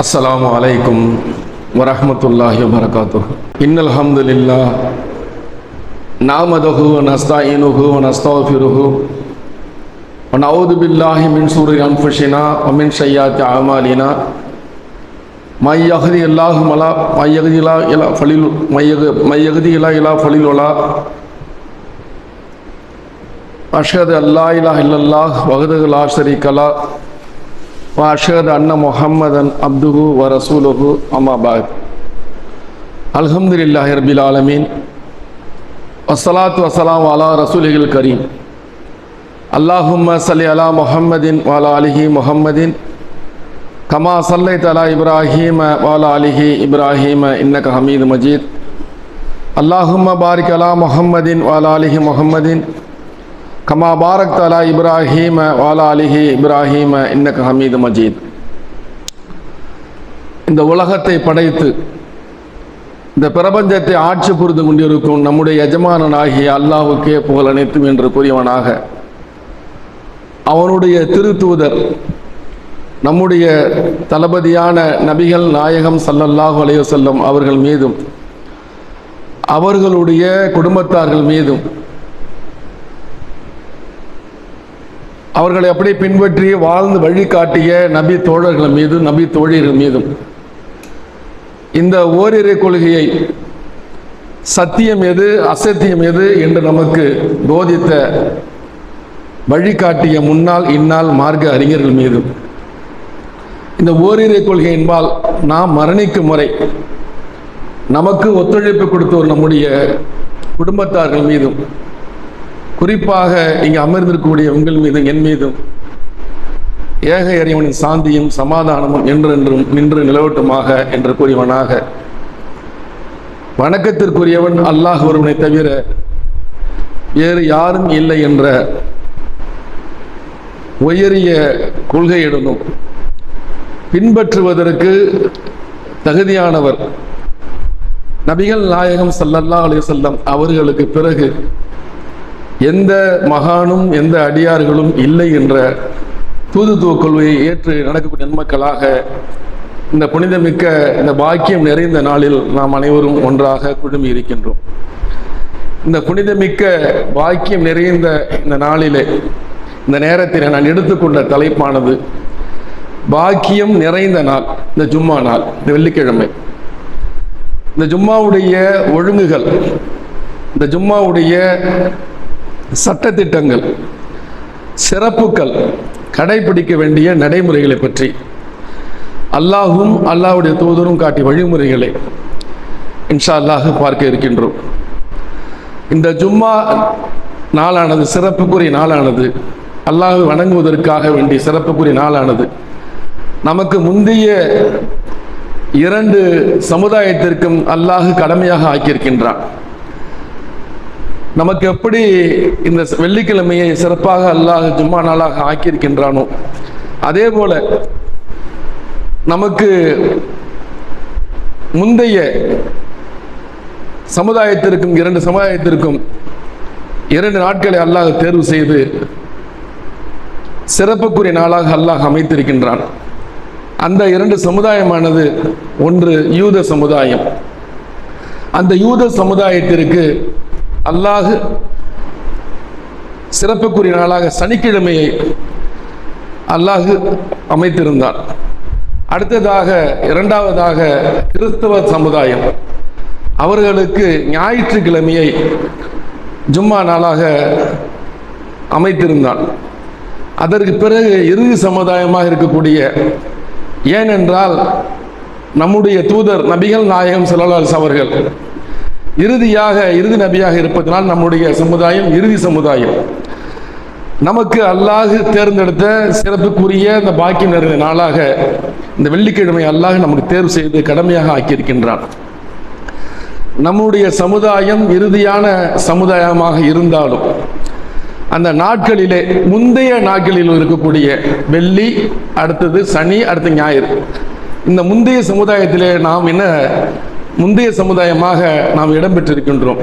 السلام عليكم ورحمة الله وبركاته إن الحمد لله نعمده ونستعينه ونستغفره ونعوذ بالله من شرور أنفسنا ومن سيئات أعمالنا من يهدي الله فلا من يهدي الله إلى فليل من يهدي الله إلى فليل ولا أشهد أن لا إله إلا الله وحده لا شريك له وأشهد أن محمدا عبده ورسوله أما بعد. الحمد لله رب العالمين والصلاة والسلام على رسوله الكريم. اللهم صل على محمد وعلى آله محمد. كما صليت على إبراهيم وعلى آله إبراهيم إنك حميد مجيد. اللهم بارك على محمد وعلى آله محمد. Comma Barack தலா இப்ராஹீம வாலா அலிஹி இப்ராஹிம இன்னக்கு ஹமீது மஜீத். இந்த உலகத்தை படைத்து இந்த பிரபஞ்சத்தை ஆட்சி புரிந்து கொண்டிருக்கும் நம்முடைய எஜமானனாகிய அல்லாஹுக்கே புகழ் அனைத்தும் என்று கூறியவனாக அவனுடைய திருத்தூதர் நம்முடைய தளபதியான நபிகள் நாயகம் சல்லல்லாஹு அலையுசல்லம் அவர்கள் மீதும் அவர்களுடைய குடும்பத்தார்கள் மீதும் அவர்களை அப்படியே பின்பற்றி வாழ்ந்து வழிகாட்டிய நபி தோழர்கள் மீதும் நபி தோழியர்கள் மீதும். இந்த ஓரிரை கொள்கையை சத்தியம் எது அசத்தியம் எது என்று நமக்கு போதித்த வழிகாட்டிய முன்னாள் இந்நாள் மார்க்க அறிஞர்கள் மீதும். இந்த ஓரிரை கொள்கை என்பால் நாம் மரணிக்கும் முறை நமக்கு ஒத்துழைப்பு கொடுத்தோர் நம்முடைய குடும்பத்தார்கள் மீதும். குறிப்பாக இங்கு அமர்ந்திருக்கக்கூடிய உங்கள் மீதும் என் மீதும் ஏக இறைவனின் சாந்தியும் சமாதானமும் என்றென்றும் நின்று நிலவட்டுமாக என்று கூறியவனாக. வணக்கத்திற்குரியவன் அல்லாஹ் ஒருவனை தவிர வேறு யாரும் இல்லை என்ற உயரிய கொள்கையுடனும் பின்பற்றுவதற்கு தகுதியானவர் நபிகள் நாயகம் சல்லல்லா அலைஹி செல்லம் அவர்களுக்கு பிறகு எந்த மகானும் எந்த அடியார்களும் இல்லை என்ற தூதுத்துவ கொள்கையை ஏற்று நடக்கக்கூடிய நன்மக்களாக இந்த புனிதமிக்க இந்த பாக்கியம் நிறைந்த நாளில் நாம் அனைவரும் ஒன்றாக குழுமி இருக்கின்றோம். இந்த புனிதமிக்க பாக்கியம் நிறைந்த இந்த நாளிலே இந்த நேரத்தில் நான் எடுத்துக்கொண்ட தலைப்பானது பாக்கியம் நிறைந்த நாள் இந்த ஜும்மா நாள் இந்த வெள்ளிக்கிழமை. இந்த ஜும்மாவுடைய ஒழுங்குகள் இந்த ஜும்மாவுடைய சட்டத்திட்டங்கள் சிறப்புகள் கடைபிடிக்க வேண்டிய நடைமுறைகளை பற்றி. அல்லாஹும் அல்லாஹுடைய தூதரும் காட்டிய வழிமுறைகளை இன்ஷா அல்லாஹ் பார்க்க இருக்கின்றோம். இந்த ஜும்மா நாளானது சிறப்புக்குரிய நாளானது அல்லாஹ் வணங்குவதற்காக வேண்டிய சிறப்புக்குரிய நாளானது நமக்கு முந்தைய இரண்டு சமுதாயத்திற்கும் அல்லாஹ் கடமையாக ஆக்கியிருக்கின்றான். நமக்கு எப்படி இந்த வெள்ளிக்கிழமையை சிறப்பாக அல்லாஹ் ஜும்மா நாளாக ஆக்கியிருக்கின்றானோ அதே போல நமக்கு முந்தைய சமுதாயத்திற்கும் இரண்டு சமுதாயத்திற்கும் இரண்டு நாட்களை அல்லாஹ் தேர்வு செய்து சிறப்புக்குரிய நாளாக அல்லாஹ் அமைத்திருக்கின்றான். அந்த இரண்டு சமுதாயமானது ஒன்று யூத சமுதாயம். அந்த யூத சமுதாயத்திற்கு அல்லாஹு சிறப்புக்குரிய நாளாக சனிக்கிழமையை அல்லாஹு அமைத்திருந்தான் அடுத்ததாக இரண்டாவதாக கிறிஸ்தவ சமுதாயம். அவர்களுக்கு ஞாயிற்றுக்கிழமையை ஜும்மா நாளாக அமைத்திருந்தான் அதற்கு பிறகு இறுதி சமுதாயமாக இருக்கக்கூடிய ஏனென்றால் நம்முடைய தூதர் நபிகள் நாயகம் செல்லலாஸ் அவர்கள் இறுதியாக இறுதி நபியாக இருப்பதனால் நம்முடைய சமுதாயம் இறுதி சமுதாயம். நமக்கு அல்லாஹ் தேர்ந்தெடுத்த சிறப்புக்குரிய இந்த பாக்கியம் நிறைந்த நாளாக இந்த வெள்ளிக்கிழமை அல்லாஹ் நமக்கு தேர்வு செய்து கடமையாக ஆக்கியிருக்கின்றான். நம்முடைய சமுதாயம் இறுதியான சமுதாயமாக இருந்தாலும் அந்த நாட்களிலே முந்தைய நாட்களில் இருக்கக்கூடிய வெள்ளி அடுத்தது சனி அடுத்த ஞாயிறு இந்த முந்தைய சமுதாயத்திலே நாம் என்ன முந்தைய சமுதாயமாக நாம் இடம்பெற்றிருக்கின்றோம்.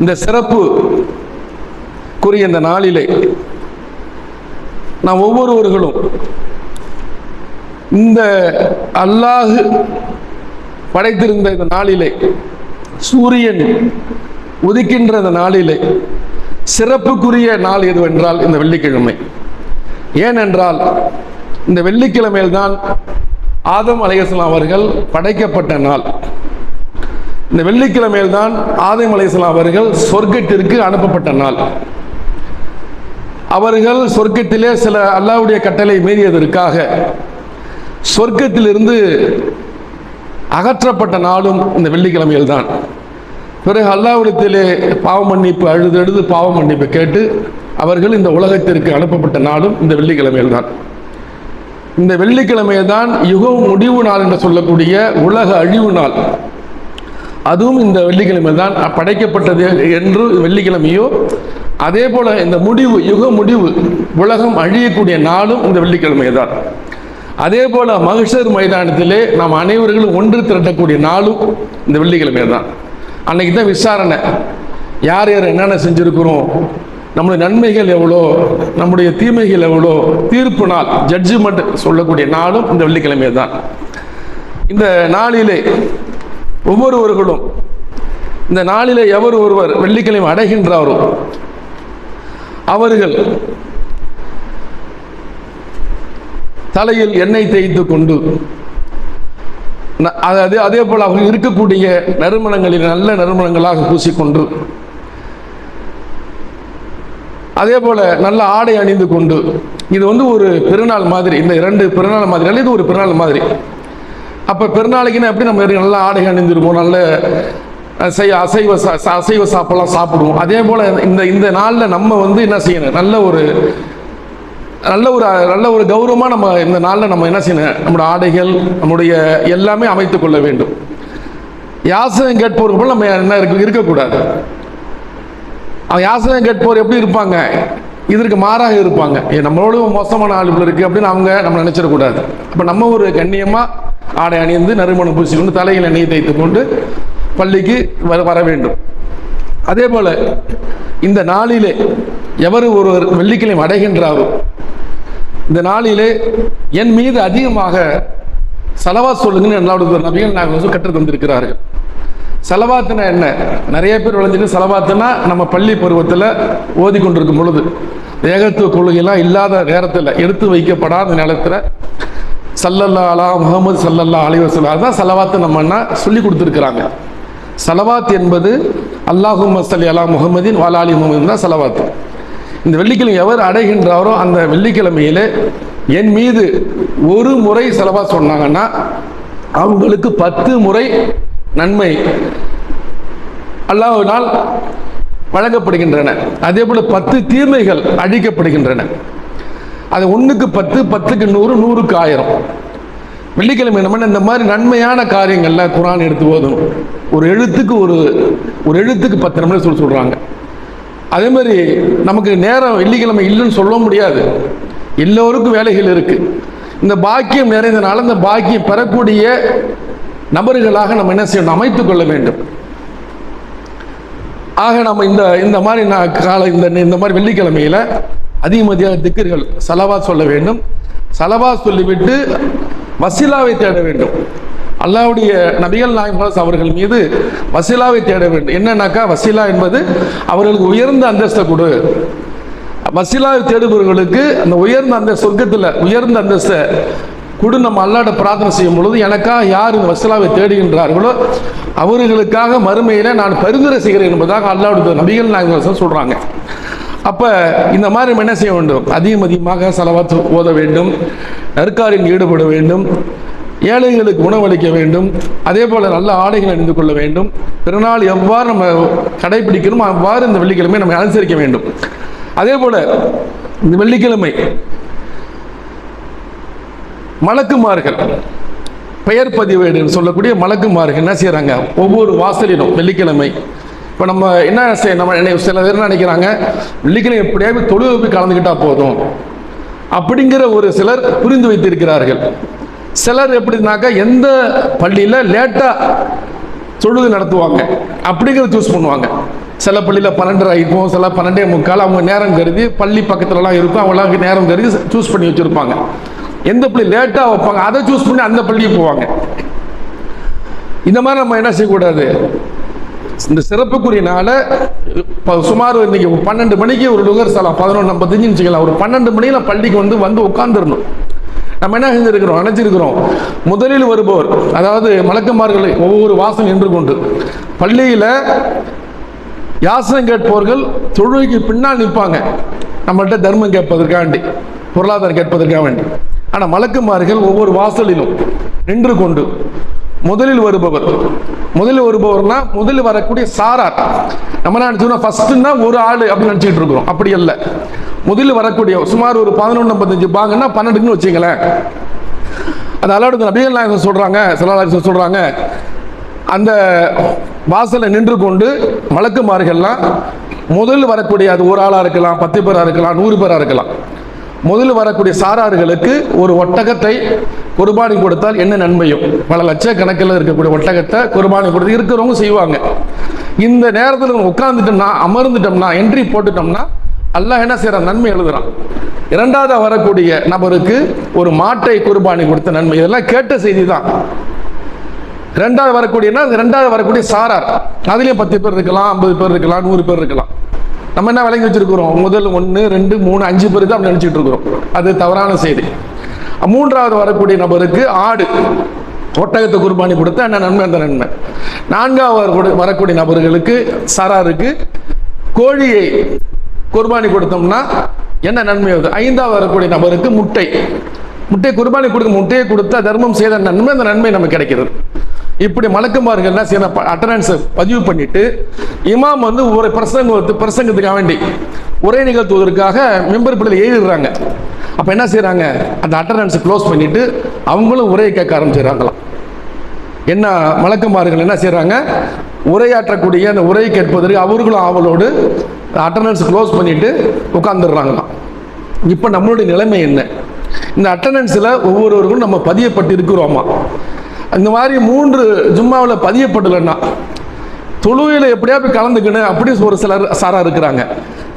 இந்த சிறப்பு கூறிய இந்த நாளிலே நாம் ஒவ்வொருவர்களும் இந்த அல்லாஹ் படைத்திருந்த இந்த நாளிலே சூரியன் உதிக்கின்ற இந்த நாளிலே சிறப்புக்குரிய நாள் எதுவென்றால் இந்த வெள்ளிக்கிழமை. ஏனென்றால் இந்த வெள்ளிக்கிழமையில்தான் ஆதம் அலையஸ்லாம் அவர்கள் படைக்கப்பட்ட நாள். இந்த வெள்ளிக்கிழமையில் தான் ஆதம் அலையாஸ்லாம் அவர்கள் சொர்க்கத்திற்கு அனுப்பப்பட்ட நாள். அவர்கள் சொர்க்கத்திலே சில அல்லாவுடைய கட்டளை மீறியதற்காக சொர்க்கத்திலிருந்து அகற்றப்பட்ட நாளும் இந்த வெள்ளிக்கிழமையில் தான் பிறகு அல்லாவிடத்திலே பாவ மன்னிப்பு அழுது அழுது பாவ மன்னிப்பு கேட்டு அவர்கள் இந்த உலகத்திற்கு அனுப்பப்பட்ட நாளும் இந்த வெள்ளிக்கிழமையில் தான் இந்த வெள்ளிக்கிழமையை தான் யுக முடிவு நாள் என்று சொல்லக்கூடிய உலக அழிவு நாள். அதுவும் இந்த வெள்ளிக்கிழமை தான் படைக்கப்பட்டது என்று வெள்ளிக்கிழமையோ அதே போல இந்த முடிவு யுக முடிவு உலகம் அழியக்கூடிய நாளும் இந்த வெள்ளிக்கிழமை தான். அதே போல மகிஷர் மைதானத்திலே நாம் அனைவர்களும் ஒன்று திரட்டக்கூடிய நாளும் இந்த வெள்ளிக்கிழமை தான். அன்னைக்கு தான் விசாரணை. யார் யார் என்னென்ன செஞ்சுருக்கிறோம் நம்முடைய நன்மைகள் எவ்வளோ நம்முடைய தீமைகள் எவ்வளோ தீர்ப்பு நாள் ஜட்ஜ்மெண்ட் சொல்லக்கூடிய நாளும் இந்த வெள்ளிக்கிழமை தான். இந்த நாளிலே ஒவ்வொருவர்களும் இந்த நாளில் எவர் ஒருவர் வெள்ளிக்கிழமை அடைகின்றாரோ அவர்கள் தலையில் எண்ணெய் தேய்த்து கொண்டு அதாவது அதே போல் அவர்கள் இருக்கக்கூடிய நறுமணங்களில் நல்ல நறுமணங்களாக பூசிக்கொண்டு அதே போல் நல்ல ஆடை அணிந்து கொண்டு இது வந்து ஒரு பெருநாள் மாதிரி இந்த இரண்டு பெருநாள் மாதிரி அல்லது ஒரு பெருநாள் மாதிரி அப்போ பெருநாளைக்குன்னா எப்படி நம்ம நல்ல ஆடை அணிந்திருப்போம் நல்ல அசைவ அசைவ சா- சா- அசைவ சாப்பாடுலாம் சாப்பிடுவோம். அதே போல் இந்த இந்த நாளில் நம்ம வந்து என்ன செய்யணும்? நல்ல ஒரு நல்ல ஒரு நல்ல ஒரு கௌரவமாக நம்ம இந்த நாளில் நம்ம என்ன செய்யணும்? நம்முடைய ஆடைகள் நம்முடைய எல்லாமே அமைத்து கொள்ள வேண்டும். யாசகம் கேட்பவருக்கு போல் நம்ம என்ன இருக்க இருக்கக்கூடாது. அவன் யாசகம் கேட்பவர் எப்படி இருப்பாங்க? இதற்கு மாறாக இருப்பாங்க. நம்மளோட மோசமான ஆளுகள் இருக்குது அப்படின்னு அவங்க நம்ம நினச்சிடக்கூடாது. அப்போ நம்ம ஒரு கண்ணியமாக ஆடை அணிந்து நறுமணம் பூசிக்கொண்டு தலையில் எண்ணெய் தைத்து கொண்டு பள்ளிக்கு வர வர வேண்டும். அதே போல இந்த நாளிலே எவர் ஒருவர் வெள்ளிக்கிழமை அடைகின்றாரோ இந்த நாளிலே என் மீது அதிகமாக செலவா சொல்லுங்கன்னு என்னோட நபிகள் நாங்கள் வந்து கற்றுத் தந்திருக்கிறார்கள். செலவாத்துனா என்ன? நிறைய பேர் விளைஞ்சிட்டு செலவாத்துனா நம்ம பள்ளி பருவத்தில் ஓதி கொண்டிருக்கும் பொழுது ஏகத்துவ கொள்கையெல்லாம் இல்லாத நேரத்தில் எடுத்து வைக்கப்படாத நேரத்தில் சல்லல்லா அலா முகமது சல்லல்லா அலைவசல்லா தான் செலவாத்து நம்மன்னா சொல்லி கொடுத்துருக்குறாங்க. செலவாத் என்பது அல்லாஹு மசல்லி அலா முகமதின் வாலாலி முகமது தான் சலவாத்து. இந்த வெள்ளிக்கிழமை எவர் அடைகின்றாரோ அந்த வெள்ளிக்கிழமையில் என் மீது ஒரு முறை செலவா சொன்னாங்கன்னா அவங்களுக்கு பத்து முறை நன்மை அல்லாவினால் வழங்கப்படுகின்றன. அதே போல பத்து தீமைகள் அழிக்கப்படுகின்றன. அது ஒன்றுக்கு பத்து பத்துக்கு நூறு நூறுக்கு ஆயிரம். வெள்ளிக்கிழமை நம்ம இந்த மாதிரி நன்மையான காரியங்கள்ல குரான் எடுத்து ஓதணும். ஒரு எழுத்துக்கு ஒரு ஒரு எழுத்துக்கு பத்து நிமிடம் சொல்லி சொல்கிறாங்க அதே மாதிரி நமக்கு நேரம் வெள்ளிக்கிழமை இல்லைன்னு சொல்ல முடியாது. எல்லோருக்கும் வேலைகள் இருக்குது இந்த பாக்கியம் நிறைந்தனால இந்த பாக்கியம் பெறக்கூடிய நபர்களாக நம்ம என்ன செய்யணும்? அமைத்து கொள்ள வேண்டும். ஆக நம்ம இந்த இந்த மாதிரி நான் காலை இந்த இந்த மாதிரி வெள்ளிக்கிழமையில அதிகமதியாக திக்கர்கள் சலவா சொல்ல வேண்டும். சலவா சொல்லிவிட்டு வசீலாவை தேட வேண்டும். அல்லாவுடைய நபிகள் நாயகம் அவர்கள் மீது வசீலாவை தேட வேண்டும். என்னன்னாக்கா வசீலா என்பது அவர்களுக்கு உயர்ந்த அந்தஸ்தை கொடு. வசீலாவை தேடுபவர்களுக்கு அந்த உயர்ந்த அந்த சொர்க்கத்தில் உயர்ந்த அந்தஸ்தை கொடு. நம்ம அல்லாட பிரார்த்தனை செய்யும் பொழுது எனக்காக யார் இந்த வசீலாவை தேடுகின்றார்களோ அவர்களுக்காக மறுமையில நான் பரிந்துரை செய்கிறேன் என்பதாக அல்லாவுடைய நபிகள் நாயகம் சொல்றாங்க. அப்போ இந்த மாதிரி நம்ம என்ன செய்ய வேண்டும்? அதிகம் அதிகமாக செலவாத்து ஓத வேண்டும். நற்காரில் ஈடுபட வேண்டும். ஏழைகளுக்கு உணவளிக்க வேண்டும். அதே போல் நல்ல ஆடைகள் அணிந்து கொள்ள வேண்டும். பிறநாள் எவ்வாறு நம்ம கடைபிடிக்கணுமோ அவ்வாறு இந்த வெள்ளிக்கிழமை நம்ம அனுசரிக்க வேண்டும். அதே போல் இந்த வெள்ளிக்கிழமை மலக்குமார்கள் பெயர் பதிவேடுன்னு சொல்லக்கூடிய மலக்குமார்கள் என்ன செய்கிறாங்க ஒவ்வொரு வாசலிலும் வெள்ளிக்கிழமை இப்போ நம்ம என்ன செய்ய நம்ம நினை- சில பேர் நினைக்கிறாங்க? வெள்ளிக்கிழமை எப்படியாவது தொழுகை போய் கலந்துக்கிட்டா போதும். அப்படிங்கிற ஒரு சிலர் புரிந்து வைத்திருக்கிறார்கள். சிலர் எப்படின்னாக்கா எந்த பள்ளியில் லேட்டாக தொழுது நடத்துவாங்க. அப்படிங்கிறத சூஸ் பண்ணுவாங்க. சில பள்ளியில் பன்னெண்டரை இருக்கும் சில பன்னெண்டே முக்கால் அவங்க நேரம் கருதி பள்ளி பக்கத்துலலாம் இருக்கும் அவங்களாம் நேரம் கருதி சூஸ் பண்ணி வச்சுருப்பாங்க. எந்த பள்ளி லேட்டாக வைப்பாங்க அதை சூஸ் பண்ணி அந்த பள்ளிக்கு போவாங்க. இந்த மாதிரி நம்ம என்ன செய்யக்கூடாது? இந்த சிறப்புக்குரிய நாளை சுமார் இன்னைக்கு பன்னெண்டு மணிக்கு ஒரு லுகர் சலாம் பதினொன்று ஐம்பத்தஞ்சுன்னு வச்சுக்கலாம் ஒரு பன்னெண்டு மணியில் பள்ளிக்கு வந்து வந்து உட்காந்துடணும் நம்ம என்ன செஞ்சிருக்கிறோம்? நினைச்சிருக்கிறோம் முதலில் வருபவர் அதாவது மலக்குமார்களை ஒவ்வொரு வாசம் நின்று கொண்டு பள்ளியில் யாசனம் கேட்பவர்கள் தொழுகைக்கு பின்னால் நிற்பாங்க. நம்மள்கிட்ட தர்மம் கேட்பதற்காண்டி பொருளாதாரம் கேட்பதற்காக வேண்டி. ஆனால் மலக்குமார்கள் ஒவ்வொரு வாசலிலும் நின்று கொண்டு முதலில் வருபவர். முதலில் வருபவர்னா முதலில் வரக்கூடிய சாரார். நம்ம என்ன நினைச்சோம் ஃபர்ஸ்ட்னா ஒரு ஆள் அப்படின்னு நினச்சிக்கிட்டு இருக்கிறோம். அப்படி அல்ல. முதலில் வரக்கூடிய சுமார் ஒரு பதினொன்று ஐம்பத்தஞ்சு பாங்கன்னா பன்னெண்டுன்னு வச்சுங்களேன் அது அல்லாடு நபிகள் நாயகம் சொல்கிறாங்க சில சொல்கிறாங்க அந்த வாசலை நின்று கொண்டு மலக்குமார்கள்லாம் முதலில் வரக்கூடிய அது ஒரு ஆளாக இருக்கலாம் பத்து பேராக இருக்கலாம் நூறு பேராக இருக்கலாம். முதல் வரக்கூடிய சாராறுகளுக்கு ஒரு ஒட்டகத்தை குர்பானி கொடுத்தால் என்ன நன்மையும்? பல லட்ச கணக்கில் இருக்கக்கூடிய ஒட்டகத்தை குர்பானி கொடுத்து இருக்கிறவங்க செய்வாங்க. இந்த நேரத்தில் உட்கார்ந்துட்டோம்னா அமர்ந்துட்டோம்னா என்ட்ரி போட்டுட்டோம்னா அல்லாஹ் என்ன செய்யறான் நன்மை எழுதுறான். இரண்டாவது வரக்கூடிய நபருக்கு ஒரு மாட்டை குர்பானி கொடுத்த நன்மை. இதெல்லாம் கேட்ட செய்தி தான் ரெண்டாவது வரக்கூடியனா ரெண்டாவது வரக்கூடிய சாரார். அதுலேயும் பத்து பேர் இருக்கலாம் ஐம்பது பேர் இருக்கலாம் நூறு பேர் இருக்கலாம். நம்ம என்ன விளங்கி வச்சிருக்கிறோம்? முதல் ஒன்று ரெண்டு மூணு அஞ்சு பேர் தான் நினைச்சிட்டு இருக்கிறோம். அது தவறான செய்தி. மூன்றாவது வரக்கூடிய நபருக்கு ஆடு ஒட்டகத்தை குர்பானி கொடுத்தா என்ன நன்மை அந்த நன்மை. நான்காவது வரக்கூடிய- வரக்கூடிய நபர்களுக்கு சராருக்கு கோழியை குர்பானி கொடுத்தோம்னா என்ன நன்மை வருது? ஐந்தாவது வரக்கூடிய நபருக்கு முட்டை. முட்டை குர்பானி கொடுக்க முட்டையை கொடுத்தா தர்மம் செய்த நன்மை அந்த நன்மை நமக்கு கிடைக்கிறது. இப்படி மலக்குமார்கள் என்ன செய்யணும்? அட்டண்டன்ஸை பதிவு பண்ணிட்டு இமாம் வந்து ஒரு பிரசங்க பிரசங்கத்துக்காக வேண்டி உரை நிகழ்த்துவதற்காக மெம்பர் பிள்ளைகள் எழுதிடுறாங்க. அப்போ என்ன செய்கிறாங்க அந்த அட்டண்டன்ஸை க்ளோஸ் பண்ணிட்டு அவங்களும் உரையை கேட்க ஆரம்பிச்சிடுறாங்களாம். என்ன மலக்குமார்கள் என்ன செய்கிறாங்க உரையாற்றக்கூடிய அந்த உரையை கேட்பதற்கு அவர்களும் ஆவலோடு அட்டண்டன்ஸ் க்ளோஸ் பண்ணிட்டு உட்காந்துடுறாங்களாம் இப்போ நம்மளுடைய நிலைமை என்ன? இந்த அட்டண்டன்ஸில் ஒவ்வொருவர்களும் நம்ம பதியப்பட்டு இருக்கிறோமா இந்த மாதிரி மூன்று ஜும்மாவில் பதியப்படலைன்னா தொழுவையில் எப்படியா போய் கலந்துக்கணும் அப்படி ஒரு சிலர் சாராக இருக்கிறாங்க.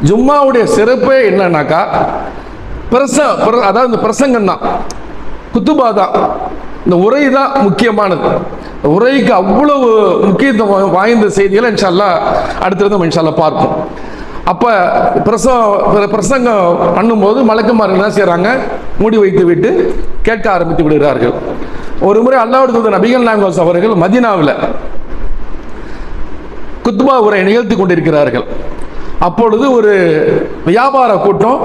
ஜும்மாவுடைய சிறப்பே என்னன்னாக்கா பிரச அதாவது இந்த பிரசங்கம் தான் குத்துபா தான். இந்த உரை தான் முக்கியமானது. இந்த உரைக்கு அவ்வளவு முக்கியத்துவம் வாய்ந்த செய்திகளை இன்ஷால்லா அடுத்தது நம்ம இன்ஷால்லா பார்ப்போம். அப்போ பிரசவ பிரசங்கம் பண்ணும்போது மலக்குமார்கள் என்ன செய்கிறாங்க மூடி வைத்து விட்டு கேட்க ஆரம்பித்து விடுகிறார்கள். ஒரு முறை அல்லாவுடைய தூதர் நபிகள் நாங்கோஸ் அவர்கள் மதீனாவில் குத்பா உரை நிகழ்த்தி கொண்டிருக்கிறார்கள். அப்பொழுது ஒரு வியாபார கூட்டம்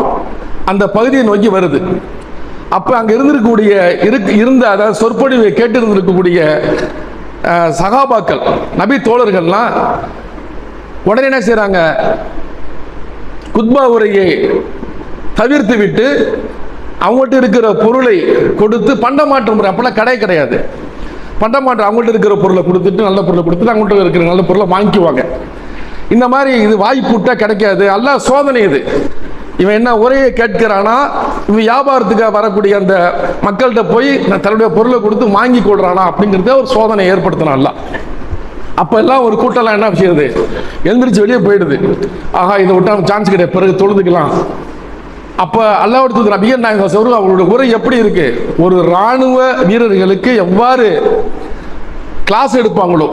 அந்த பகுதியை நோக்கி வருது. அப்போ அங்கே இருந்திருக்கக்கூடிய இருக்கு இருந்த அதாவது சொற்பொழிவை கேட்டு இருந்திருக்கக்கூடிய சகாபாக்கள் நபி தோழர்கள்லாம் உடனே என்ன செய்கிறாங்க குத்பா உரையை தவிர்த்து விட்டு அவங்கள்ட்ட இருக்கிற பொருளை கொடுத்து பண்டமாற்றம் முறை அப்போல்லாம் கடை கிடையாது. பண்டமாற்றம் அவங்கள்ட்ட இருக்கிற பொருளை கொடுத்துட்டு நல்ல பொருளை கொடுத்துட்டு அவங்கள்ட்ட இருக்கிற நல்ல பொருளை வாங்கிக்குவாங்க. இந்த மாதிரி இது வாய்ப்புட்டா கிடைக்காது. எல்லாம் சோதனை இது. இவன் என்ன உரையை கேட்கிறானா இவன் வியாபாரத்துக்காக வரக்கூடிய அந்த மக்கள்கிட்ட போய் நான் தன்னுடைய பொருளை கொடுத்து வாங்கி கொள்றானா அப்படிங்கிறத ஒரு சோதனை ஏற்படுத்தினான்ல அப்போ எல்லாம் ஒரு கூட்டம்லாம் என்ன செய்யுது? எழுந்திரிச்சு வெளியே போயிடுது. ஆஹா இதை விட்டா சான்ஸ் கிடையாது. பிறகு தொழுதுக்கலாம். அப்ப அல்லாஹ் தூதர் நபிகள் நாயகம் சொல்றது அவங்களோட உரை எப்படி இருக்கு? ஒரு ராணுவ வீரர்களுக்கு எவ்வாறு கிளாஸ் எடுப்பாங்களோ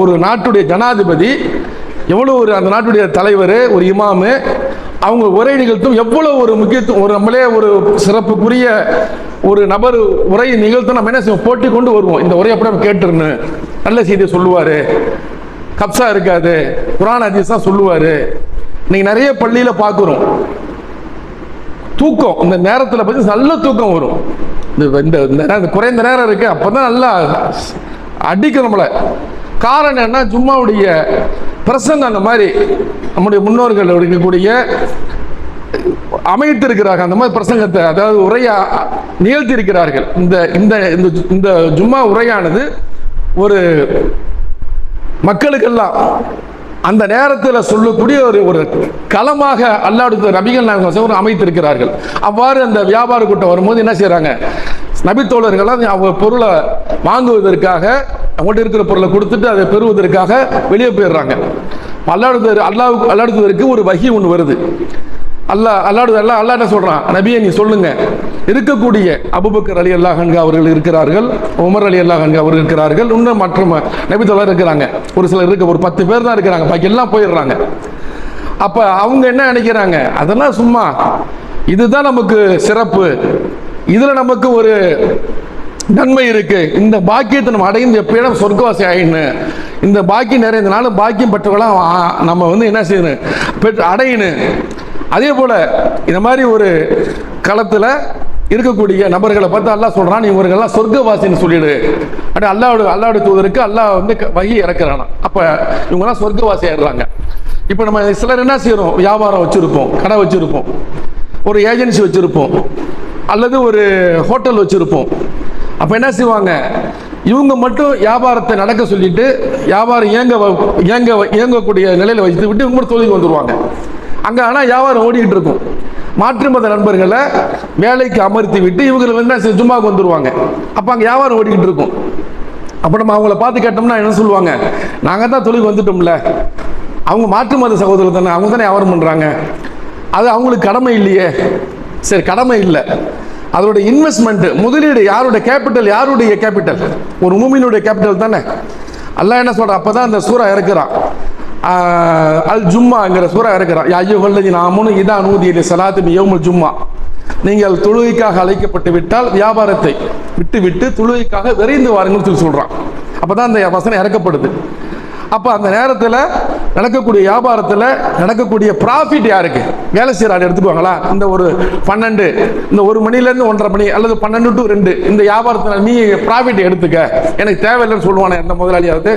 ஒரு நாட்டுடைய ஜனாதிபதி எவ்வளோ ஒரு அந்த நாட்டுடைய தலைவர் ஒரு இமாமு அவங்க உரை நிகழ்த்தும் எவ்வளோ ஒரு முக்கியத்துவம் ஒரு நம்மளே ஒரு சிறப்புக்குரிய ஒரு நபர் உரை நிகழ்த்தும் நம்ம என்ன செய்வோம்? போட்டி கொண்டு வருவோம். இந்த உரையை அப்படி கேட்டுருன்னு நல்ல செய்தியை சொல்லுவார். கப்சா இருக்காது. குரான் ஹதீஸ் தான் சொல்லுவார். இன்னைக்கு நிறைய பள்ளியில் பார்க்குறோம் தூக்கம். இந்த நேரத்தில் பற்றி நல்ல தூக்கம் வரும். இந்த இந்த நேரம், குறைந்த நேரம் இருக்கு. அப்பதான் நல்லா அடிக்கும் நம்மளை. காரணம் என்ன? சும்மாவுடைய பிரசங்கம் அந்த மாதிரி நம்முடைய முன்னோர்கள் இருக்கக்கூடிய அமைத்திருக்கிறார்கள். அந்த மாதிரி பிரசங்கத்தை அதாவது உரையா நிகழ்த்தி இருக்கிறார்கள் இந்த இந்த இந்த- இந்த ஜும்மா உரையானது ஒரு மக்களுக்கெல்லாம் அந்த நேரத்தில் சொல்லக்கூடிய ஒரு ஒரு களமாக அல்லாடு நபிகள் நாயகம் அமைத்திருக்கிறார்கள். அவ்வாறு அந்த வியாபார கூட்டம் வரும்போது என்ன செய்கிறாங்க நபித்தோழர்கள்லாம் அவங்க பொருளை வாங்குவதற்காக அவங்கள்ட்ட இருக்கிற பொருளை கொடுத்துட்டு அதை பெறுவதற்காக வெளியே போயிடுறாங்க. அல்லாடுத்தர் அல்லாவுக்கு அல்லாடுதருக்கு ஒரு வகி ஒன்று வருது. அல்லா அல்லாடு அல்லா அல்லா என்ன சொல்கிறான் நபியை நீ சொல்லுங்க. இருக்கக்கூடிய அபுபக்கர் அலி அல்லா ஹன்கா அவர்கள் இருக்கிறார்கள் உமர் அலி அல்லா ஹன்கா அவர்கள் இருக்கிறார்கள் இன்னும் மற்ற ம- நபி தோழர் இருக்கிறாங்க. ஒரு சிலர் இருக்க ஒரு பத்து பேர் தான் இருக்கிறாங்க பாக்கி எல்லாம் போயிடுறாங்க. அப்போ அவங்க என்ன நினைக்கிறாங்க? அதெல்லாம் சும்மா இதுதான் நமக்கு சிறப்பு. இதில் நமக்கு ஒரு நன்மை இருக்கு. இந்த பாக்கியத்தை நம்ம அடைந்து எப்பயும் சொர்க்கவாசி ஆயிடணும். இந்த பாக்கியம் நிறைந்தனால பாக்கியம் பெற்றவங்களாம் நம்ம வந்து என்ன செய்யணும்? பெற்று அடையணும். அதே போல் இந்த மாதிரி ஒரு களத்தில் இருக்கக்கூடிய நபர்களை பார்த்து அல்லாஹ் நீ இவர்கள்லாம் சொர்க்கவாசின்னு சொல்லிடு. அப்படி அல்லாவோட அல்லாவோட தூதருக்கு அல்லாஹ் வந்து வகி இறக்குறானா. அப்போ இவங்கெல்லாம் சொர்க்கவாசி ஆயிடுறாங்க. இப்போ நம்ம சிலர் என்ன செய்யறோம்? வியாபாரம் வச்சுருப்போம் கடை வச்சுருப்போம் ஒரு ஏஜென்சி வச்சுருப்போம் அல்லது ஒரு ஹோட்டல் வச்சுருப்போம். அப்போ என்ன செய்வாங்க? இவங்க மட்டும் வியாபாரத்தை நடக்க சொல்லிட்டு வியாபாரம் இயங்க வ- இயங்க வ- இயங்கக்கூடிய நிலையில் வச்சுட்டு விட்டு இவங்க மட்டும் தொழிலுக்கு வந்துருவாங்க. அங்கே ஆனால் வியாபாரம் ஓடிக்கிட்டு இருக்கும். மாற்று மத நண்பர்களை வேலைக்கு அமர்த்தி விட்டு இவங்களை வந்து என்ன செய்ய- வந்துடுவாங்க அப்போ அங்கே வியாபாரம் ஓடிக்கிட்டு இருக்கும். அப்போ நம்ம அவங்கள பார்த்து கேட்டோம்னா என்ன சொல்லுவாங்க? நாங்கள் தான் தொழில் வந்துட்டோம்ல. அவங்க மாற்று மத சகோதரர் தானே அவங்க தானே வியாபாரம் பண்ணுறாங்க அது அவங்களுக்கு கடமை இல்லையே. சரி கடமை இல்லை. அதோட இன்வெஸ்ட்மெண்ட் முதலீடு யாரோட கேபிட்டல் யாருடைய கேபிட்டல் ஒரு மூமினுடைய கேபிட்டல் தானே. அல்ல என்ன சொல்ற அப்பதான் அந்த சூறா இறக்குறான். அல் ஜும்மாங்கிற சூறா இருக்கிறான் ஐயோ நாமும் இதான் நூதியிலே சலாத்து யோமுல் ஜும்மா நீங்கள் தொழுகைக்காக அழைக்கப்பட்டு விட்டால் வியாபாரத்தை விட்டு விட்டு தொழுகைக்காக விரைந்து வாருங்கன்னு சொல்லி சொல்றான் அப்பதான் அந்த வசனம் இறக்கப்படுது அப்ப அந்த நேரத்துல நடக்கக்கூடிய வியாபாரத்துல நடக்கக்கூடிய ப்ராஃபிட் யாருக்கு வேலை செய்யற ஆள் எடுத்துக்குவாங்களா இந்த ஒரு பன்னெண்டு இந்த ஒரு மணில இருந்து ஒன்றரை மணி அல்லது பன்னெண்டு டு ரெண்டு இந்த வியாபாரத்துல நீ ப்ராஃபிட் எடுத்துக்க எனக்கு தேவையில்லைன்னு சொல்லுவானே எந்த முதலாளியாவது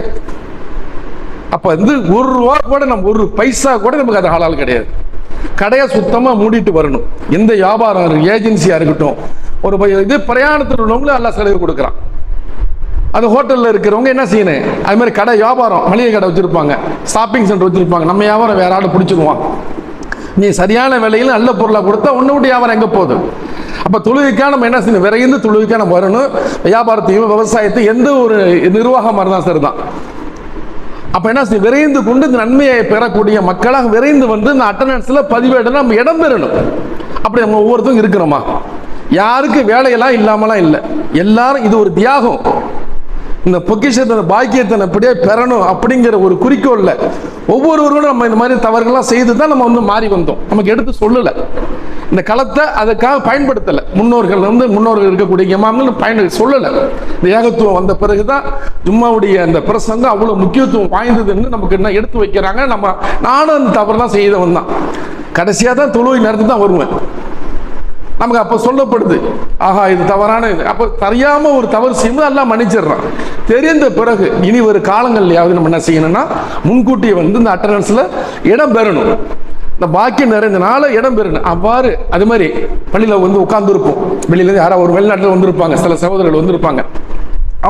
அப்போ வந்து ஒரு ரூபா கூட நம்ம ஒரு பைசா கூட நமக்கு அது ஹலால் கிடையாது. கடையை சுத்தமாக மூடிட்டு வரணும். எந்த வியாபாரம் ஏஜென்சியாக இருக்கட்டும். ஒரு இது பிரயாணத்தில் உள்ளவங்களும் எல்லாம் செலவு கொடுக்குறான். அது ஹோட்டலில் இருக்கிறவங்க என்ன செய்யணும்? அது மாதிரி கடை வியாபாரம் மளிகை கடை வச்சுருப்பாங்க. ஷாப்பிங் சென்டர் வச்சுருப்பாங்க. நம்ம வியாபாரம் வேற ஆள் பிடிச்சிருவான் நீ சரியான விலையில் நல்ல பொருளாக கொடுத்தா ஒன்று விட்டு வியாபாரம் எங்கே போகுது? அப்போ தொழுகைக்காக நம்ம என்ன செய்யணும்? விரைந்து தொழுகைக்காக நம்ம வரணும். வியாபாரத்தையும் விவசாயத்தையும் எந்த ஒரு நிர்வாகமாக சார் தான். அப்ப என்ன செய்யும்? விரைந்து கொண்டு இந்த நன்மையை பெறக்கூடிய மக்களாக விரைந்து வந்து இந்த அட்டண்டன்ஸ்ல பதிவேடு நம்ம இடம் பெறணும். அப்படி நம்ம ஒவ்வொருத்தரும் இருக்கிறோமா? யாருக்கு வேலையெல்லாம் இல்லாமலாம் இல்லை. எல்லாரும் இது ஒரு தியாகம். இந்த பொக்கிஷத்தை பாக்கியத்தை அப்படியே பெறணும் அப்படிங்கிற ஒரு குறிக்கோள்ல ஒவ்வொருவரும் நம்ம இந்த மாதிரி தவறுகள்லாம் செய்து தான் நம்ம வந்து மாறி வந்தோம். நமக்கு எடுத்து சொல்லலை. இந்த களத்தை அதுக்காக பயன்படுத்தலை. முன்னோர்கள் வந்து முன்னோர்கள் இருக்கக்கூடிய இமாம்கள் பயன் சொல்லலை. இந்த ஏகத்துவம் வந்த பிறகுதான் ஜும்மாவுடைய அந்த பிரசங்கம் அவ்வளோ முக்கியத்துவம் வாய்ந்ததுன்னு நமக்கு என்ன எடுத்து வைக்கிறாங்க. நம்ம நானும் அந்த தவறுலாம் செய்தவன் தான். கடைசியாக தான் தொழுவை நேரத்து தான் வருவேன். நமக்கு அப்போ சொல்லப்படுது. ஆஹா இது தவறான இது அப்போ தெரியாமல் ஒரு தவறு செய்யும்போது எல்லாம் மன்னிச்சிடுறான். தெரிந்த பிறகு இனி ஒரு காலங்கள்லயாவது நம்ம என்ன செய்யணும்னா முன்கூட்டியே வந்து இந்த அட்டண்டன்ஸில் இடம் பெறணும். இந்த பாக்கியம் நிறைந்தனால இடம் பெறணும் அவ்வாறு அது மாதிரி பள்ளியில் வந்து உட்கார்ந்துருப்போம். வெளியிலேருந்து யாராவது ஒரு வெளிநாட்டில் வந்திருப்பாங்க சில சகோதரர்கள் வந்திருப்பாங்க.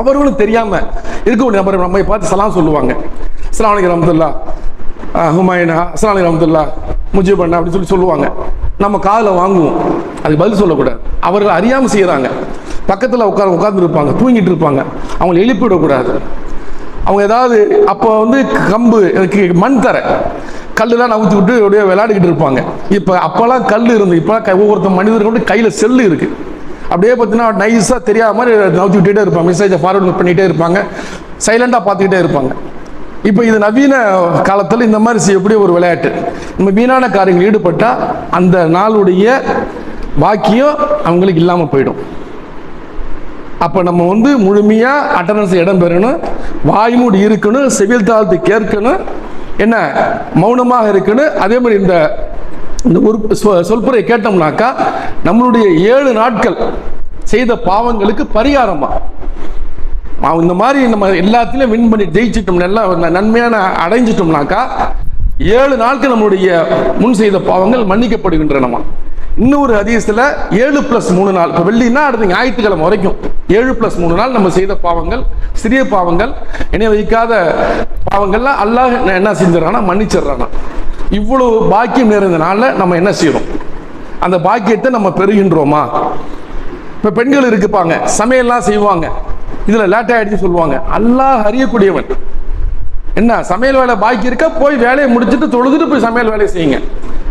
அவர்களும் தெரியாமல் இருக்கக்கூடிய நபர் நம்மை பார்த்து சலாம் சொல்லுவாங்க. அஸ்ஸலாமு அலைக்கும் ஹுமாயினா அஸ்லாம் ரஹமத்துல்லா முஜிப் அண்ணா அப்படின்னு சொல்லி சொல்லுவாங்க. நம்ம காதில் வாங்குவோம். அதுக்கு பதில் சொல்லக்கூடாது. அவர்கள் அறியாமல் செய்கிறாங்க பக்கத்தில் உட்கார உட்கார்ந்துருப்பாங்க தூங்கிட்டு இருப்பாங்க. அவங்களை எழுப்பிவிடக்கூடாது. அவங்க ஏதாவது அப்போ வந்து கம்பு எனக்கு மண் தர. கல்லுலாம் நவுத்தி விட்டு அப்படியே விளையாடிக்கிட்டு இருப்பாங்க. இப்போ அப்போல்லாம் கல் இருந்து இப்போலாம் ஒவ்வொருத்தர் மனிதர்கள் வந்து கையில் செல்லு இருக்கு. அப்படியே பார்த்தீங்கன்னா நைஸாக தெரியாத மாதிரி நவுத்தி விட்டுட்டே இருப்பாங்க. மெசேஜை ஃபார்வர்ட் பண்ணிகிட்டே இருப்பாங்க. சைலண்டாக பார்த்துக்கிட்டே இருப்பாங்க. இப்போ இது நவீன காலத்தில் இந்த மாதிரி செய்யக்கூடிய ஒரு விளையாட்டு. நம்ம வீணான காரியங்கள் ஈடுபட்டால் அந்த நாளுடைய பாக்கியம் அவங்களுக்கு இல்லாமல் போயிடும். அப்போ நம்ம வந்து முழுமையாக அட்டண்டன்ஸ் இடம் பெறணும். வாய்மூடி இருக்கணும் செவில் தாழ்த்து கேட்கணும். என்ன? மௌனமாக இருக்கணும். அதே மாதிரி இந்த இந்த ஒரு சொ- சொல்புரை கேட்டோம்னாக்கா நம்மளுடைய ஏழு நாட்கள் செய்த பாவங்களுக்கு பரிகாரமா. இந்த மாதிரி நம்ம எல்லாத்திலையும் வின் பண்ணி ஜெயிச்சிட்டோம். எல்லாம் நன்மையான அடைஞ்சிட்டோம்னாக்கா ஏழு நாட்கள் நம்மளுடைய முன் செய்த பாவங்கள் மன்னிக்கப்படுகின்றனமா. இன்னொரு ஹதீஸ்ல ஏழு பிளஸ் மூணு நாள். இப்போ வெள்ளினா அடுத்த ஞாயிற்றுக்கிழமை வரைக்கும். ஏழு பிளஸ் மூணு நாள் நம்ம செய்த பாவங்கள் சிறிய பாவங்கள் இணை வைக்காத பாவங்கள்லாம் அல்லாஹ் என்ன- என்ன செஞ்சிடறானா மன்னிச்சிடுறானா. இவ்வளவு பாக்கியம் நிறைந்தனால நம்ம என்ன செய்யறோம்? அந்த பாக்கியத்தை நம்ம பெறுகின்றோமா? இப்போ பெண்கள் இருக்குப்பாங்க. சமையல்லாம் செய்வாங்க. இதில் லேட்டாக ஆகிடுச்சு சொல்லுவாங்க. அல்லாஹ் அறியக்கூடியவன். என்ன? சமையல் வேலை பாக்கி இருக்கா? போய் வேலையை முடிச்சுட்டு தொழுதுட்டு போய் சமையல் வேலையை செய்யுங்க.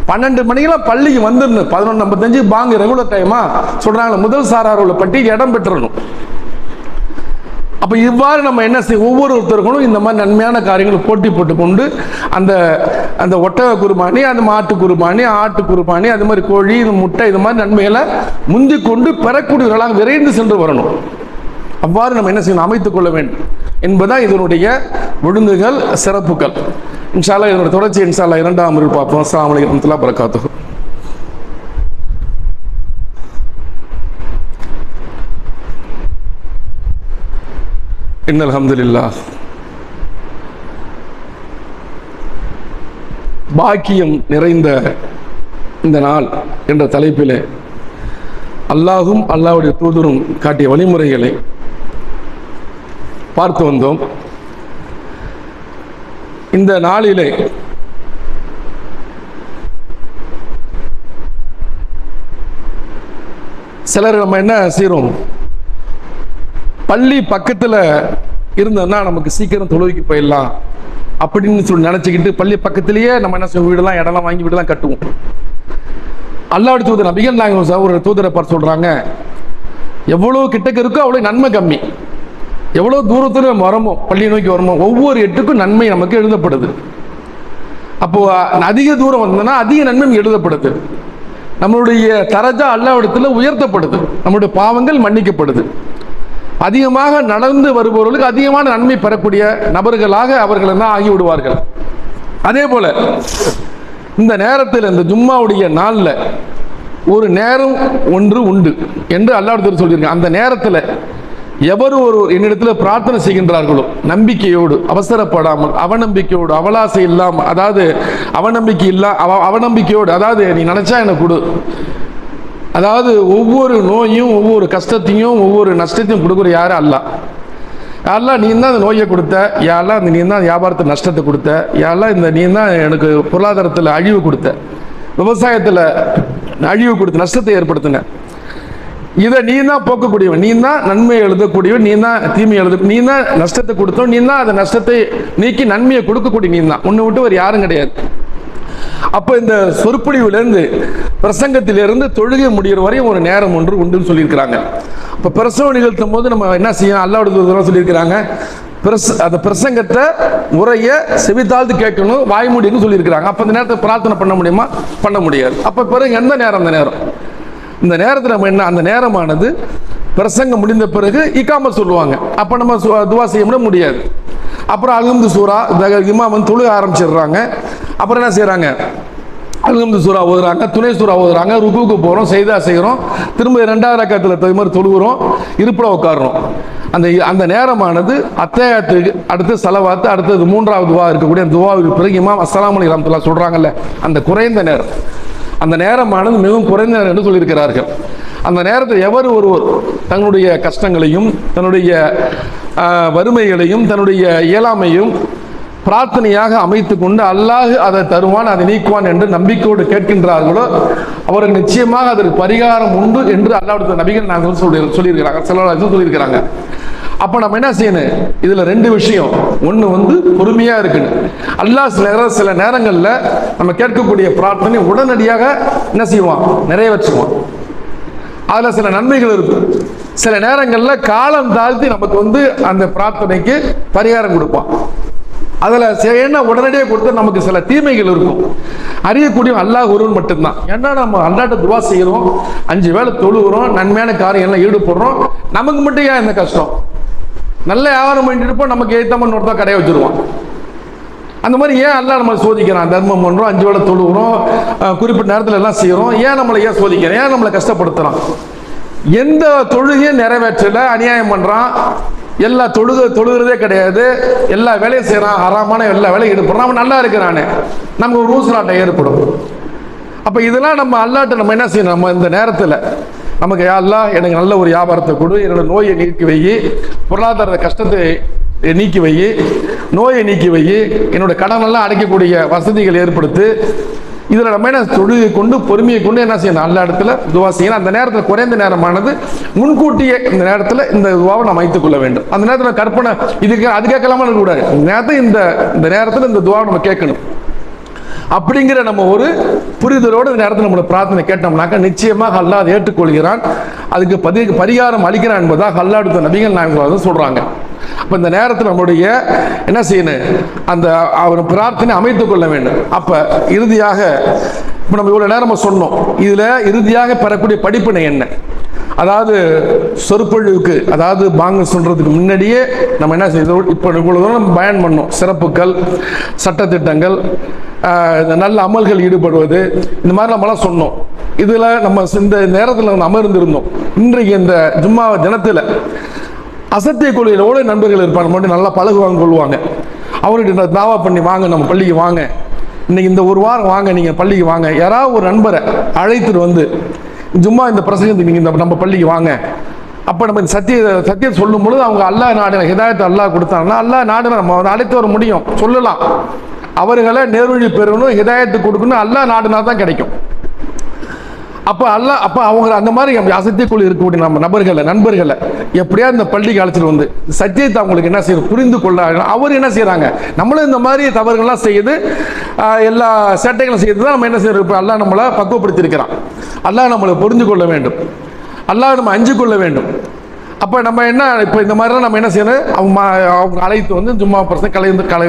பன்னெண்டு மணிக்கெல்லாம் பள்ளிக்கு வந்துடணும். பதினொன்று ஐம்பத்தஞ்சு பாங்க ரெகுலர் டைமா சொல்றாங்க முதல் சாரார் பட்டியல் இடம் பெற்றணும் அப்போ இவ்வாறு நம்ம என்ன செய்ய ஒவ்வொருத்தருக்கும் இந்த மாதிரி நன்மையான காரியங்களை போட்டி போட்டு கொண்டு அந்த அந்த ஒட்டக குருபானி அந்த மாட்டு குருபானி ஆட்டு குருபானி அது மாதிரி கோழி இந்த முட்டை இது மாதிரி நன்மைகளை முந்தி கொண்டு பெறக்கூடியவர்களாக விரைந்து சென்று வரணும். அவ்வாறு நம்ம என்ன செய்யணும்? அமைத்துக் கொள்ள வேண்டும். என்பதான் இதனுடைய விழுந்துகள் சிறப்புகள். இன்ஷால்லா இதனுடைய தொடர்ச்சி இன்ஷால்லா இரண்டாம் அமர்வில் பார்ப்போம் அஸ்ஸலாமு அலைக்கும் வரஹ்மத்துல்லாஹி வரகாத்துஹு إن الحمد لله பாக்கியம் நிறைந்த இந்த நாள் என்ற தலைப்பிலே அல்லாஹும் அல்லாஹ்வுடைய தூதரும் காட்டிய வழிமுறைகளை பார்த்து வந்தோம் இந்த நாளிலே சிலர் நம்ம என்ன செய்றோம்? பள்ளி பக்கத்தில் இருந்தோம்னா நமக்கு சீக்கிரம் தொழுகைக்கு போயிடலாம் அப்படின்னு சொல்லி நினச்சிக்கிட்டு பள்ளி பக்கத்திலேயே நம்ம என்ன செய்வோம்? வீடெல்லாம் இடம்லாம் வாங்கி வீடெல்லாம் கட்டுவோம். அல்லாவுடைய தூதர் நபிகள் நாங்கள் ஒரு தூதரை பார்த்து சொல்கிறாங்க எவ்வளோ கிட்டக்க இருக்கோ அவ்வளோ நன்மை கம்மி. எவ்வளோ தூரத்தில் நம்ம வரமோ பள்ளியை நோக்கி வரமோ ஒவ்வொரு எட்டுக்கும் நன்மை நமக்கு எழுதப்படுது. அப்போது அதிக தூரம் வந்தோம்னா அதிக நன்மை எழுதப்படுது. நம்மளுடைய தரஜா அல்லாவிடத்தில் உயர்த்தப்படுது. நம்மளுடைய பாவங்கள் மன்னிக்கப்படுது. அதிகமாக நடந்து வருபவர்களுக்கு அதிகமான நன்மை பெறக்கூடிய நபர்களாக அவர்கள் என்ன ஆகிவிடுவார்கள்? அதே போல இந்த நேரத்தில் இந்த ஜும்மாவுடைய நாளில் ஒரு நேரம் ஒன்று உண்டு என்று அல்லாவிடத்தில் சொல்லியிருக்காங்க அந்த நேரத்தில் எவர் ஒரு என்னிடத்தில் பிரார்த்தனை செய்கின்றார்களோ நம்பிக்கையோடு அவசரப்படாமல் அவநம்பிக்கையோடு அவலாசை இல்லாமல் அதாவது அவநம்பிக்கை இல்லா அவ அவநம்பிக்கையோடு அதாவது நீ நினச்சா எனக்கு கொடு. அதாவது ஒவ்வொரு நோயும் ஒவ்வொரு கஷ்டத்தையும் ஒவ்வொரு நஷ்டத்தையும் கொடுக்குற யாரும் அல்ல? யாரெல்லாம் நீ தான் அந்த நோயை கொடுத்த? யாரெல்லாம் அந்த நீ தான் வியாபாரத்தில் நஷ்டத்தை கொடுத்த? யாரெல்லாம் இந்த நீ தான் எனக்கு பொருளாதாரத்தில் அழிவு கொடுத்த? விவசாயத்தில் அழிவு கொடுத்த நஷ்டத்தை ஏற்படுத்தின? இதை நீ தான் போக்கக்கூடியவன். நீ தான் நன்மை எழுதக்கூடியவன். நீ தான் தீமை எழுத நீ தான் நஷ்டத்தை கொடுத்தோம் நீ தான் அந்த நஷ்டத்தை நீக்கி நன்மையை கொடுக்கக்கூடிய நீ தான் உன்னை விட்டு ஒரு யாரும் கிடையாது. அப்போ இந்த சொற்பொழிவுலேருந்து பிரசங்கத்திலிருந்து தொழுகை முடிகிற வரையும் ஒரு நேரம் ஒன்று உண்டுன்னு சொல்லியிருக்கிறாங்க. இப்போ பிரசவம் நிகழ்த்தும் போது நம்ம என்ன செய்யணும்? அல்லாவுடைய சொல்லியிருக்கிறாங்க. பிரஸ் அந்த பிரசங்கத்தை உரைய செவித்தாழ்த்து கேட்கணும் வாய்மொழின்னு சொல்லியிருக்கிறாங்க. அப்போ அந்த நேரத்தை பிரார்த்தனை பண்ண முடியுமா? பண்ண முடியாது. அப்போ பிறகு எந்த நேரம்? அந்த நேரம். இந்த நேரத்தில் நம்ம என்ன அந்த நேரமானது பிரசங்கம் முடிந்த பிறகு இக்காம சொல்லுவாங்க. அப்போ நம்ம சு- துவா செய்ய முடியாது. அப்புறம் அல்ஹம்து சூரா இமாம் வந்து தொழுக ஆரம்பிச்சிடுறாங்க. அப்புறம் என்ன செய்கிறாங்க அல்ஹம்து சூரா ஓதுறாங்க துணை சூறா ஓதுறாங்க ருக்குவுக்கு போகிறோம் செய்தா செய்கிறோம் திரும்ப ரெண்டாவது ரக்கத்தில் இது மாதிரி தொழுகிறோம் இருப்பில் உட்காடுறோம் அந்த அந்த நேரமானது அத்தையாத்துக்கு அடுத்து செலவாத்து அடுத்தது மூன்றாவது துவா இருக்கக்கூடிய அந்த துவாவுக்கு பிறகு இமாம் அஸ்ஸலாமு அலைக்கும் சொல்கிறாங்கல்ல அந்த குறைந்த நேரம். அந்த நேரமானது மிகவும் குறைந்த நேரம் என்று சொல்லியிருக்கிறார்கள். அந்த நேரத்தில் எவர் ஒருவர் தன்னுடைய கஷ்டங்களையும் தன்னுடைய வறுமைகளையும் தன்னுடைய இயலாமையும் பிரார்த்தனையாக அமைத்து கொண்டு அல்லாஹ் அதை தருவான் அதை நீக்குவான் என்று நம்பிக்கையோடு கேட்கின்றார்களோ அவர்கள் நிச்சயமாக அதற்கு பரிகாரம் உண்டு என்று அல்லாவுடைய நபிகள் நாங்கள் சொல்லி சொல்லியிருக்கிறாங்க சில சொல்லியிருக்கிறாங்க. அப்ப நம்ம என்ன செய்யணும்? இதுல ரெண்டு விஷயம். ஒண்ணு வந்து பொறுமையா இருக்கணும். அல்லாஹ் சில நேரம் சில நேரங்கள்ல நம்ம கேட்கக்கூடிய பிரார்த்தனை உடனடியாக என்ன செய்வான்? நிறைவேற்றுவான். அதுல சில நன்மைகள் இருக்கும் சில நேரங்கள்ல காலம் தாழ்த்தி நமக்கு வந்து அந்த பிரார்த்தனைக்கு பரிகாரம் கொடுப்பான். அதுல என்ன உடனடியாக கொடுத்து நமக்கு சில தீமைகள் இருக்கும். அறியக்கூடிய அல்லாஹ் ஒருவன் மட்டும்தான். ஏன்னா நம்ம அல்லாட்ட துவா செய்கிறோம் அஞ்சு வேளை தொழுகிறோம் நன்மையான காரியங்கள்லாம் ஈடுபடுறோம். நமக்கு மட்டும் ஏன் இந்த கஷ்டம்? நல்ல வியாபாரம் பண்ணிட்டு இருப்போம் நமக்கு ஏற்ற மாதிரி ஒருத்தர் கடையை வச்சுருவான். அந்த மாதிரி ஏன் எல்லாம் நம்மளை சோதிக்கிறான்? தர்மம் பண்ணுறோம் அஞ்சு வேலை தொழுகிறோம் குறிப்பிட்ட நேரத்தில் எல்லாம் செய்கிறோம். ஏன் நம்மளை ஏன் சோதிக்கிறான்? ஏன் நம்மளை கஷ்டப்படுத்துகிறான் எந்த தொழுகையும் நிறைவேற்றல அநியாயம் பண்ணுறான் எல்லா தொழுக தொழுகிறதே கிடையாது. எல்லா வேலையும் செய்கிறான் ஹராமான எல்லா வேலையும் ஈடுபடுறான். அவன் நல்லா இருக்கிறானே. நமக்கு ஒரு நாட்டை ஏற்படும். அப்போ இதெல்லாம் நம்ம அல்லாட்ட நம்ம என்ன செய்யணும்? நம்ம இந்த நேரத்தில் நமக்கு யாருலாம் எனக்கு நல்ல ஒரு வியாபாரத்தை கொடு. என்னோட நோயை நீக்கி வை. பொருளாதார கஷ்டத்தை நீக்கி வை. நோயை நீக்கி வை. என்னோட கடனெல்லாம் அடைக்கக்கூடிய வசதிகள் ஏற்படுத்து. இதில் நம்ம என்ன தொழுகை கொண்டு பொறுமையை கொண்டு என்ன செய்யணும்? நல்ல இடத்துல துவா செய்யணும். அந்த நேரத்தில் குறைந்த நேரமானது முன்கூட்டியே இந்த நேரத்தில் இந்த துவாவை நம்ம வைத்துக் கொள்ள வேண்டும். அந்த நேரத்தில் கற்பனை இதுக்கு அது கேட்கலாமா இருக்கக்கூடாது இந்த நேரத்தில் இந்த இந்த நேரத்தில் இந்த துவாவை நம்ம கேட்கணும். அப்படிங்கிற நம்ம ஒரு புரிதலோடு இந்த நேரத்தில் நம்மளை பிரார்த்தனை கேட்டோம்னாக்கா நிச்சயமாக அல்லாஹ் ஏற்றுக்கொள்கிறான். அதுக்கு பதி பரிகாரம் அளிக்கிறான் என்பதாக அல்லாடுத்த நபிகள் நாயகம் சொல்கிறாங்க அப்போ இந்த நேரத்தில் நம்முடைய என்ன செய்யணும்? அந்த அவர் பிரார்த்தனை அமைத்துக் கொள்ள வேண்டும். அப்போ இறுதியாக இப்போ நம்ம இவ்வளோ நேரம் சொன்னோம். இதில் இறுதியாக பெறக்கூடிய படிப்பினை என்ன? அதாவது சொற்பொழிவுக்கு அதாவது பாங்க சொல்றதுக்கு முன்னாடியே நம்ம என்ன செய்தோம் இப்போ இவ்வளோ தூரம் நம்ம பயன் பண்ணோம். சிறப்புகள் சட்டத்திட்டங்கள் நல்ல அமல்கள் ஈடுபடுவது இந்த மாதிரி நம்மளாம் சொன்னோம். இதில் நம்ம இந்த நேரத்தில் நம்ம அமர்ந்திருந்தோம். இன்றைக்கு இந்த ஜும்மா தினத்தில் அசத்திய கொள்கையிலோட நண்பர்கள் இருப்பாங்க? மட்டும் நல்லா பழகுவாங்க கொள்வாங்க அவர்கிட்ட தாவா பண்ணி வாங்க நம்ம பள்ளிக்கு வாங்க. இன்னைக்கு இந்த ஒரு வாரம் வாங்க நீங்கள் பள்ளிக்கு வாங்க. யாராவது ஒரு நண்பரை அழைத்துட்டு வந்து சும்மா இந்த பிரசங்கத்துக்கு நீங்கள் இந்த நம்ம பள்ளிக்கு வாங்க. அப்போ நம்ம இந்த சத்திய சத்தியத்தை சொல்லும் பொழுது அவங்க அல்லாஹ் நாடு ஹிதாயத்தை அல்லாஹ் கொடுத்தாங்கன்னா அல்லா நாடு நம்ம அழைத்து வர முடியும். சொல்லலாம். அவர்களை நேர்வழி பெறணும் ஹிதாயத்து கொடுக்கணும் அல்லா நாடுனா தான் கிடைக்கும். அப்போ அல்ல அப்போ அவங்க அந்த மாதிரி அசத்தியக்குழு இருக்கக்கூடிய நம்ம நபர்களை நண்பர்களை எப்படியா இந்த பள்ளிக்கு அழைச்சிட்டு வந்து சத்தியத்தை அவங்களுக்கு என்ன செய்யணும் புரிந்து கொள்ள அவர் என்ன செய்கிறாங்க நம்மளும் இந்த மாதிரி தவறுகள்லாம் செய்து எல்லா சேட்டைகளும் செய்து தான் நம்ம என்ன செய்யறோம் இப்போ நம்மளை பக்குவப்படுத்தியிருக்கிறான். அல்லாஹ் நம்மளை புரிந்து கொள்ள வேண்டும். அல்லாஹ் நம்ம அஞ்சு கொள்ள வேண்டும். அப்போ நம்ம என்ன இப்போ இந்த மாதிரிலாம் நம்ம என்ன செய்யணும் அவங்க அவங்க அழைத்து வந்து சும்மா பிரச்சனை கலந்து கல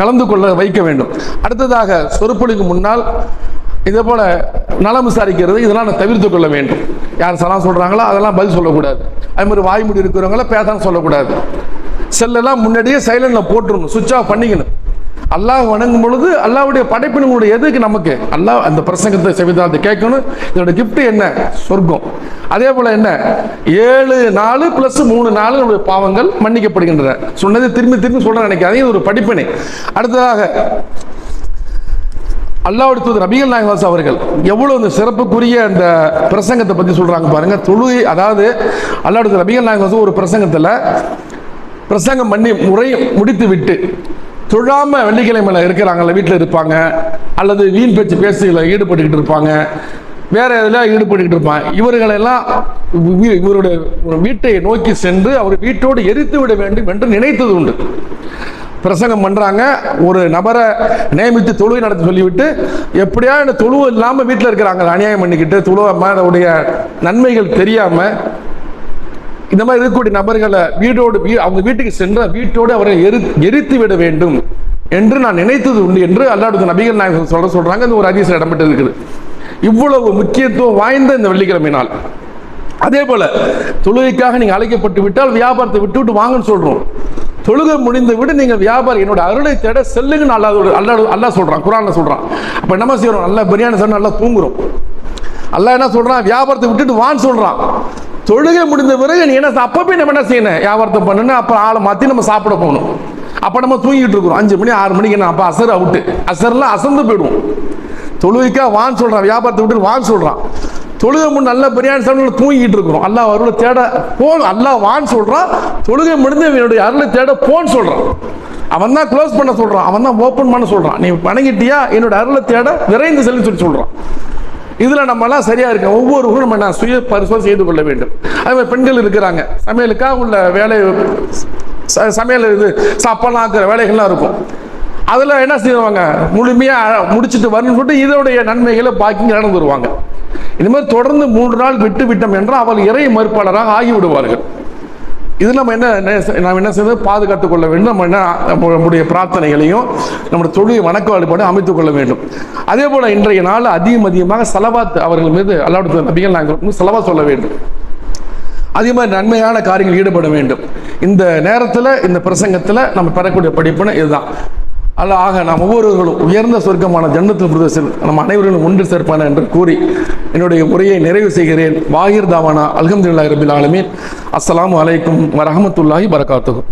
கலந்து கொள்ள வைக்க வேண்டும். அடுத்ததாக சொற்பொழிக்கு முன்னால் இதே போல் நலம் விசாரிக்கிறது இதெல்லாம் நான் தவிர்த்து கொள்ள வேண்டும். யார் சலாம் சொல்கிறாங்களோ அதெல்லாம் பதில் சொல்லக்கூடாது. அது மாதிரி வாய்மொழி இருக்கிறவங்கள பேசான்னு சொல்லக்கூடாது. செல்லெல்லாம் முன்னாடியே சைலண்டில் போட்டுருணும் சுவிட்ச் ஆஃப் பண்ணிக்கணும். அல்லாஹ் வணங்கும் பொழுது அல்லாவுடைய படைப்பினுடைய எதுக்கு நமக்கு? அல்லாஹ் அந்த பிரசங்கத்தை செவிதாத்தை கேட்கணும். இதோட கிஃப்ட் என்ன? சொர்க்கம். அதே போல என்ன? ஏழு நாலு பிளஸ் மூணு நாலு நம்முடைய பாவங்கள் மன்னிக்கப்படுகின்றன. சொன்னது திரும்பி திரும்பி சொல்கிறேன் நினைக்காதீங்க இது ஒரு படிப்பினை. அடுத்ததாக அல்லாவுடைய தூதர் நபிகள் நாயகம் அவர்கள் எவ்வளவு அந்த சிறப்புக்குரிய அந்த பிரசங்கத்தை பத்தி சொல்றாங்க பாருங்க. தொழுகை அதாவது அல்லாவுடைய தூதர் நபிகள் நாயகம் ஒரு பிரசங்கத்துல பிரசங்கம் பண்ணி முறை முடித்து விட்டு தொழாம வெள்ளிக்கிழமையில இருக்கிறாங்கள வீட்டில் இருப்பாங்க. அல்லது வீண் பேச்சு பேசுகளை ஈடுபட்டுக்கிட்டு இருப்பாங்க. வேற எதில் ஈடுபட்டுக்கிட்டு இருப்பாங்க. இவர்களெல்லாம் இவருடைய வீட்டை நோக்கி சென்று அவர் வீட்டோடு எரித்து விட வேண்டும் என்று நினைத்தது உண்டு. பிரசங்கம் பண்ணுறாங்க ஒரு நபரை நியமித்து தொழுவை நடத்த சொல்லிவிட்டு எப்படியா இந்த தொழுவு இல்லாமல் வீட்டில் இருக்கிறாங்க. அநியாயம் பண்ணிக்கிட்டு தொழுவடைய நன்மைகள் தெரியாமல் இந்த மாதிரி இருக்கக்கூடிய நபர்களை வீடோடு வீ- அவங்க வீட்டுக்கு சென்று வீட்டோடு அவரை எரி எரித்து விட வேண்டும் என்று நான் நினைத்தது உண்டு என்று அல்லாடு நபிகள் நாயகம் சொல்ல சொல்கிறாங்க இந்த ஒரு அதிசயம் இடம்பெற்று இருக்குது இவ்வளவு முக்கியத்துவம் வாய்ந்த இந்த வெள்ளிக்கிழமை நாள். அதே போல தொழுகைக்காக நீங்க அழைக்கப்பட்டு விட்டால் வியாபாரத்தை விட்டு விட்டு வாங்கன்னு சொல்றோம். தொழுகை முடிந்து விட நீங்கள் வியாபாரம் என்னோட அருளை தேட செல்லுங்கன்னு அல்லா அல்லா அல்லா சொல்கிறான் குரானில் சொல்கிறான் அப்போ என்ன செய்யறோம்? நல்லா பிரியாணி சார் நல்லா தூங்குறோம். அல்லா என்ன சொல்கிறான் வியாபாரத்தை விட்டுட்டு வான்னு சொல்கிறான் தொழுகை முடிந்த பிறகு நீ என்ன அப்போ போய் நம்ம என்ன செய்யணும்? வியாபாரத்தை பண்ணணும் அப்புறம் ஆளை மாற்றி நம்ம சாப்பிட போகணும். அப்போ நம்ம தூங்கிட்டு இருக்கிறோம் அஞ்சு மணி ஆறு மணிக்கு என்ன? அப்போ அசர் அவுட்டு. அசர்லாம் அசந்து போயிடுவோம். தொழுவிக்கா வான்னு சொல்கிறான் வியாபாரத்தை விட்டு வான்னு சொல்கிறான் தொழுகை முன் நல்ல பிரியாணி சாப்பிட்டு தூங்கிட்டு இருக்கிறோம். அல்லா அருளை தேட போன் அல்லா வான்னு சொல்கிறான் தொழுகை முடிந்து என்னுடைய அருளை தேட போன்னு சொல்கிறான் அவன் தான் க்ளோஸ் பண்ண சொல்கிறான் அவன் தான் ஓப்பன் பண்ண சொல்கிறான் நீ வணங்கிட்டியா? என்னோட அருளை தேட விரைந்து செல்லு சொல்லி சொல்கிறான் இதில் நம்ம எல்லாம் சரியா இருக்க ஒவ்வொருவரும் நம்ம நான் சுய பரிசோதனை செய்து கொள்ள வேண்டும். அதே மாதிரி பெண்கள் இருக்கிறாங்க. சமையலுக்காக உள்ள வேலை ச- சமையல் இது சாப்பாடுலாம் ஆக்கிற வேலைகள்லாம் இருக்கும். அதில் என்ன செய்வாங்க? முழுமையாக முடிச்சிட்டு வரணும்னு சொல்லிட்டு இதோடைய நன்மைகளை பாக்கி நடந்து வருவாங்க. இந்த மாதிரி தொடர்ந்து மூன்று நாள் விட்டு விட்டோம் என்றால் அவள் இறை மறுப்பாளராக ஆகிவிடுவார்கள். இது நம்ம என்ன நாம் என்ன செய்வது? பாதுகாத்துக் கொள்ள வேண்டும். நம்ம என்ன நம்முடைய பிரார்த்தனைகளையும் நம்முடைய தொழில் வணக்க வழிபாடு அமைத்துக் கொள்ள வேண்டும். அதே போல இன்றைய நாள் அதிகம் அதிகமாக சலவாத் அவர்கள் மீது அல்லாவுடைய நபிகள் நாங்கள் செலவா சொல்ல வேண்டும். அதே மாதிரி நன்மையான காரியங்கள் ஈடுபட வேண்டும். இந்த நேரத்தில் இந்த பிரசங்கத்தில் நம்ம பெறக்கூடிய படிப்புன்னு இதுதான். அல்ல ஆக நாம் ஒவ்வொருவர்களும் உயர்ந்த சொர்க்கமான ஜன்னத்தில் பிரதேசத்தில் நம்ம அனைவர்களும் ஒன்று சேர்ப்பான என்று கூறி என்னுடைய உரையை நிறைவு செய்கிறேன். வாகிர் தாவானா அல்ஹம்துலில்லாஹி ரபில் ஆலமீன். அஸ்ஸலாமு அலைக்கும் வரஹமத்துல்லாஹி வரகாத்துஹு